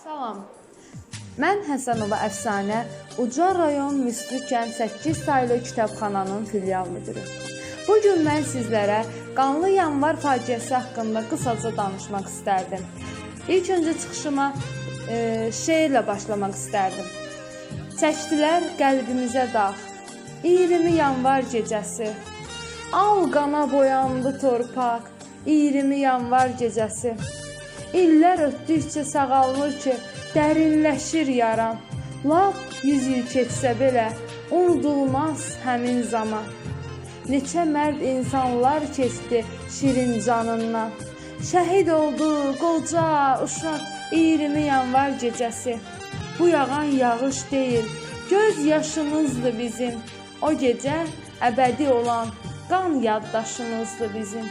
Salam. Mən Həsənova Əfsanə, Ucar rayon Müslü kənd 8 saylı kitabxananın filial müdürü. Bu gün mən sizlərə qanlı yanvar faciəsi haqqında qısaca danışmaq istərdim. İlk öncə çıxışıma e, şeirlə başlamaq istərdim. Çəkdilər qəlbimizə dağ. 20 yanvar gecəsi. Al qana boyandı torpaq. 20 yanvar gecəsi. İllər ötdükcə sağalmır ki, dərinləşir yaram. Lap 100 il keçsə belə unudulmaz həmin zaman. Neçə mərd insanlar keçdi şirin canından. Şəhid oldu qoca uşaq 20 yanvar gecəsi. Bu yağan yağış deyil, göz yaşımızdı bizim. O gecə əbədi olan qan yaddaşımızdı bizim.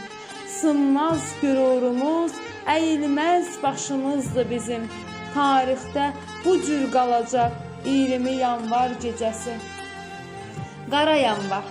Sınmaz qürurumuz, əyilməz başımızdı bizim. Tarixdə bu cür qalacaq 20 yanvar gecəsi. Qara yanvar,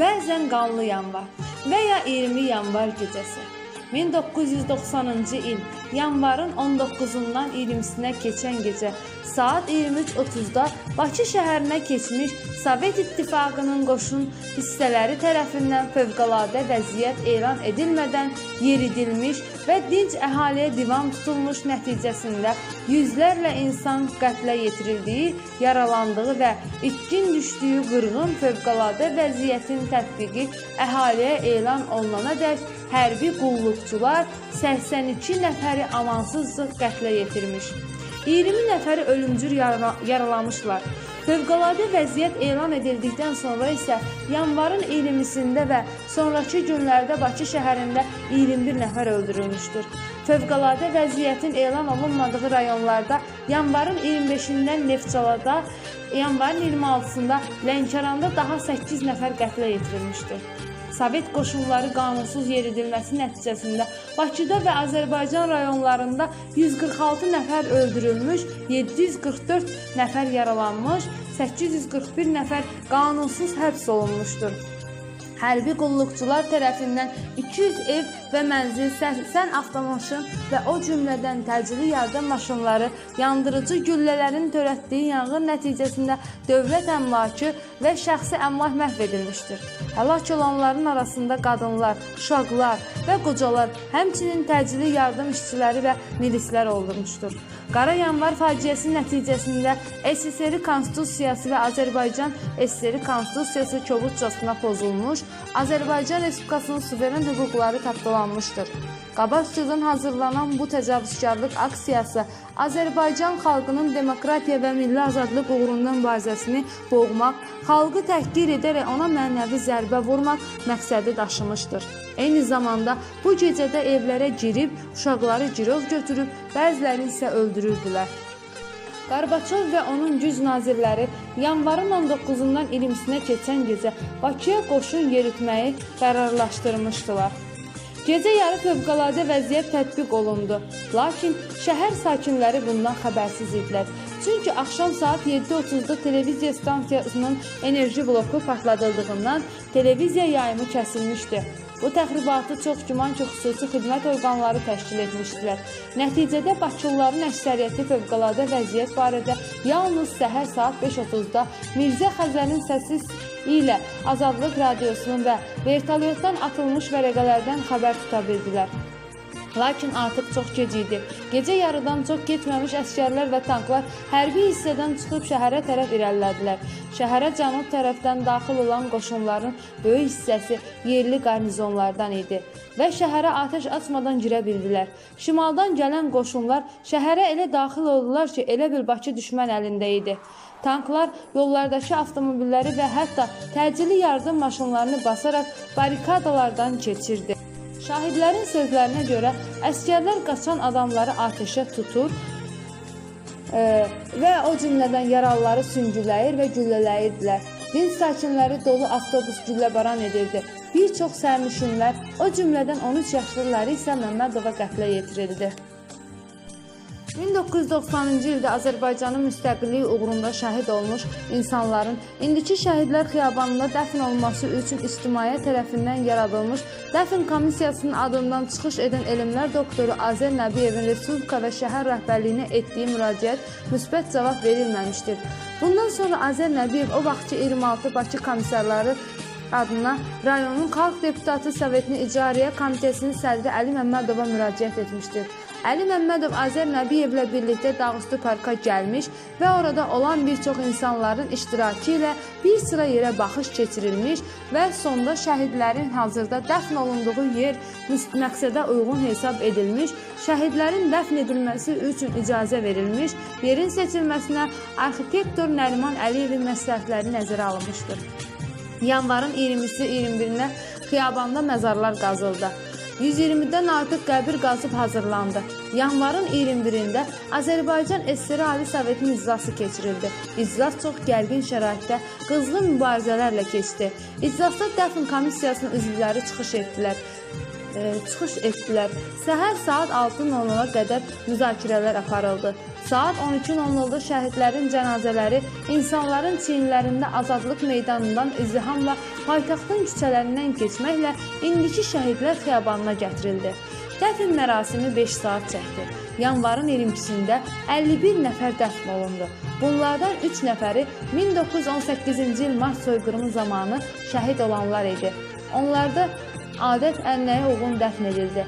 bəzən qanlı yanvar və ya 20 yanvar gecəsi. 1990-cı il yanvarın 19-undan 20-sinə keçən gecə saat 23:30-da Bakı şəhərinə keçmiş Sovet İttifaqının qoşun hissələri tərəfindən fövqəladə vəziyyət elan edilmədən yeridilmiş və dinc əhaliyə divan tutulmuş nəticəsində yüzlərlə insan qətlə yetirildiyi, yaralandığı və itkin düşdüyü qırğın fövqəladə vəziyyətin tətbiqi əhaliyə elan olunana dək hərbi qulluqçular 82 nəfəri amansızlıq qətlə yetirmiş. 20 nəfəri ölümcül yara yaralamışlar. Fövqəladə vəziyyət elan edildikdən sonra isə yanvarın 20-sində və sonrakı günlərdə Bakı şəhərində 21 nəfər öldürülmüşdür. Fövqəladə vəziyyətin elan olunmadığı rayonlarda yanvarın 25-dən Neftçalada, yanvarın 26-sında Lənkəranda daha 8 nəfər qətlə yetirilmişdir. Sovet qoşunları qanunsuz yeridilməsi nəticəsində Bakıda və Azərbaycan rayonlarında 146 nəfər öldürülmüş, 744 nəfər yaralanmış, 841 nəfər qanunsuz həbs olunmuşdur. Hərbi qulluqçular tərəfindən 200 ev və mənzil, 80 avtomaşın və o cümlədən təcili yardım maşınları yandırıcı güllələrin törətdiyi yanğın nəticəsində dövlət əmlakı və şəxsi əmlak məhv edilmişdir. Həlak olanların arasında qadınlar, uşaqlar və qocalar, həmçinin təcili yardım işçiləri və milislər olmuşdur. Qara yanvar faciəsi nəticəsində SSR Konstitusiyası və Azərbaycan SSR Konstitusiyası kobudcasına pozulmuş, Azərbaycan Respublikasının suveren hüquqları tapdalanmışdır. Qabaqcadan hazırlanan bu təcavüzkarlıq aksiyası Azərbaycan xalqının demokratiya və milli azadlıq uğrunda mübarizəsini boğmaq, xalqı təhqir edərək ona mənəvi zərbə vurmaq məqsədi daşımışdır. Eyni zamanda bu gecədə evlərə girib uşaqları girov götürüb, bəzilərini isə öldürürdülər. Qarbaçov və onun güc nazirləri yanvarın 19-undan 20-sinə keçən gecə Bakıya qoşun yeritməyi qərarlaşdırmışdılar. Gecə yarı fövqəladə vəziyyət tətbiq olundu, lakin şəhər sakinləri bundan xəbərsiz idilər. Çünki axşam saat 7:30-da televiziya stansiyasının enerji bloku partladıldığından televiziya yayımı kəsilmişdi. Bu təxribatı çox güman ki, xüsusi xidmət orqanları təşkil etmişdilər. Nəticədə Bakılıların əksəriyyəti fövqəladə vəziyyət barədə yalnız səhər saat 5:30-da Mirzə Xəzərin səsi ilə Azadlıq radiosunun və vertolyotdan atılmış vərəqələrdən xəbər tuta bildilər. Lakin artıq çox gec idi. Gecə yarıdan çox getməmiş əsgərlər və tanklar hərbi hissədən çıxıb şəhərə tərəf irəlilədilər. Şəhərə cənub tərəfdən daxil olan qoşunların böyük hissəsi yerli qarnizonlardan idi və şəhərə atəş açmadan girə bildilər. Şimaldan gələn qoşunlar şəhərə elə daxil oldular ki, elə bil Bakı düşmən əlində idi. Tanklar yollardakı avtomobilləri və hətta təcili yardım maşınlarını basaraq barikadalardan keçirdi. Şahidlərin sözlərinə görə əskərlər qaçan adamları atəşə tutur e, və o cümlədən yaralıları süngüləyir və güllələyirdilər. Dinc sakinləri dolu avtobus gülləbaran edirdi. Bir çox sərnişinlər, o cümlədən 13 yaşlıları isə Məmmədova qətlə yetirildi. 1990-cı ildə Azərbaycanın müstəqilliyi uğrunda şəhid olmuş insanların indiki Şəhidlər Xiyabanında dəfn olunması üçün ictimaiyyət tərəfindən yaradılmış dəfn komissiyasının adından çıxış edən elmlər doktoru Azər Nəbiyevin Respublika və şəhər rəhbərliyinə etdiyi müraciət müsbət cavab verilməmişdir. Bundan sonra Azər Nəbiyev o vaxtki 26 Bakı komissarları adına rayonun Xalq Deputatı Sovetinin İcarəyə Komitəsinin sədri Əli Məmmədova müraciət etmişdir. Əli Məmmədov Azər Nəbiyevlə birlikdə Dağüstü Parka gəlmiş və orada olan bir çox insanların iştirakı ilə bir sıra yerə baxış keçirilmiş və sonda şəhidlərin hazırda dəfn olunduğu yer məqsədə uyğun hesab edilmiş, şəhidlərin dəfn edilməsi üçün icazə verilmiş, yerin seçilməsinə arxitektor Nəriman Əliyevin məsləhətləri nəzərə alınmışdır. Yanvarın 20-si 21-nə xiyabanda məzarlar qazıldı. 120-dən artıq qəbir qazıb hazırlandı. Yanvarın 21-də Azərbaycan SSR Ali Sovetinin iclası keçirildi. İclas çox gərgin şəraitdə qızğın mübarizələrlə keçdi. İclasda dəfn komissiyasının üzvləri çıxış etdilər çıxış etdilər. Səhər saat 6:00-a qədər müzakirələr aparıldı. Saat 12:00-da şəhidlərin cənazələri insanların çiyinlərində Azadlıq meydanından izdihamla paytaxtın küçələrindən keçməklə indiki şəhidlər xiyabanına gətirildi. Dəfn mərasimi 5 saat çəkdi. Yanvarın 22-sində 51 nəfər dəfn olundu. Bunlardan 3 nəfəri 1918-ci il mart soyqırımı zamanı şəhid olanlar idi. Onlarda adət ənənəyə uyğun dəfn edildi.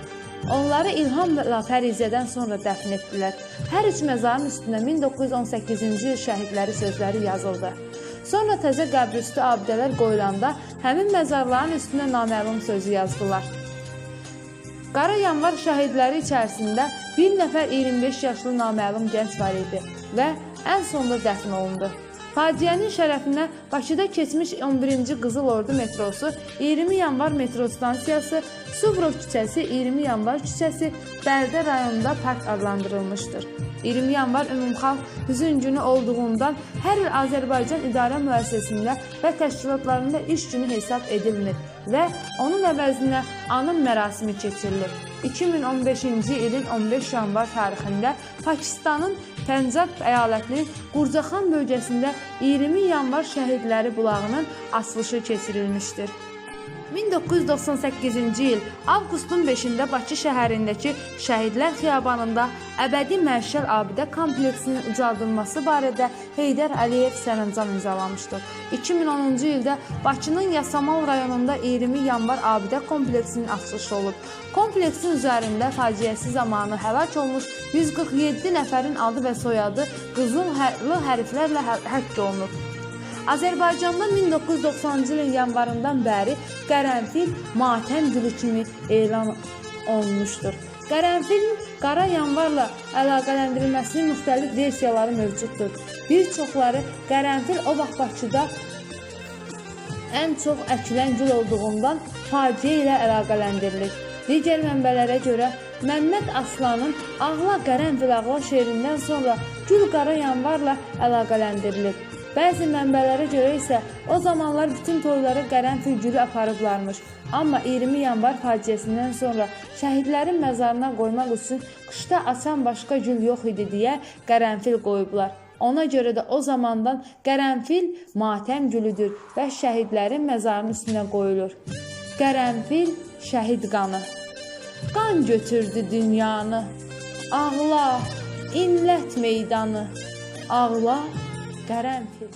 Onları ilhamla fərizədən sonra dəfn etdilər. Hər üç məzarın üstünə 1918-ci il şəhidləri sözləri yazıldı. Sonra təzə qəbrüstü abidələr qoyulanda həmin məzarların üstünə naməlum sözü yazdılar. Qara yanvar şəhidləri içərisində bir nəfər 25 yaşlı naməlum gənc var idi və ən sonda dəfn olundu. Faciənin şərəfinə Bakıda keçmiş 11-ci Qızıl Ordu metrosu, 20 yanvar metro stansiyası, Suvrov küçəsi, 20 yanvar küçəsi Bərdə rayonunda park adlandırılmışdır. 20 yanvar ümumxalq hüzün günü olduğundan hər il Azərbaycan idarə müəssisəsində və təşkilatlarında iş günü hesab edilmir və onun əvəzinə anım mərasimi keçirilir. 2015-ci ilin 15 yanvar tarixində Pakistanın Pəncab əyalətinin Qurcaxan bölgəsində 20 yanvar şəhidləri bulağının açılışı keçirilmişdir. 1998-ci il avqustun 5-də Bakı şəhərindəki Şəhidlər Xiyabanında əbədi məşəl abidə kompleksinin ucaldılması barədə Heydər Əliyev sərəncam imzalamışdır. 2010-cu ildə Bakının Yasamal rayonunda 20 yanvar abidə kompleksinin açılışı olub. Kompleksin üzərində faciəsi zamanı həlak olmuş 147 nəfərin adı və soyadı qızıl hərflərlə hə- həkk olunub. Azərbaycanda 1990-cı ilin yanvarından bəri qərənfil matəm günü kimi elan olunmuşdur. Qərənfilin qara yanvarla əlaqələndirilməsinin müxtəlif versiyaları mövcuddur. Bir çoxları qərənfil o vaxt Bakıda ən çox əkilən gül olduğundan faciə ilə əlaqələndirilir. Digər mənbələrə görə Məmməd Aslanın Ağla Qərənfil Ağla şeirindən sonra Gül Qara Yanvarla əlaqələndirilir. Bəzi mənbələrə görə isə o zamanlar bütün toylara qərənfil gülü aparıblarmış. Amma 20 yanvar faciəsindən sonra şəhidlərin məzarına qoymaq üçün qışda açan başqa gül yox idi deyə qərənfil qoyublar. Ona görə də o zamandan qərənfil matəm gülüdür və şəhidlərin məzarının üstünə qoyulur. Qərənfil şəhid qanı. Qan götürdü dünyanı. Ağla, inlət meydanı. Ağla, garante.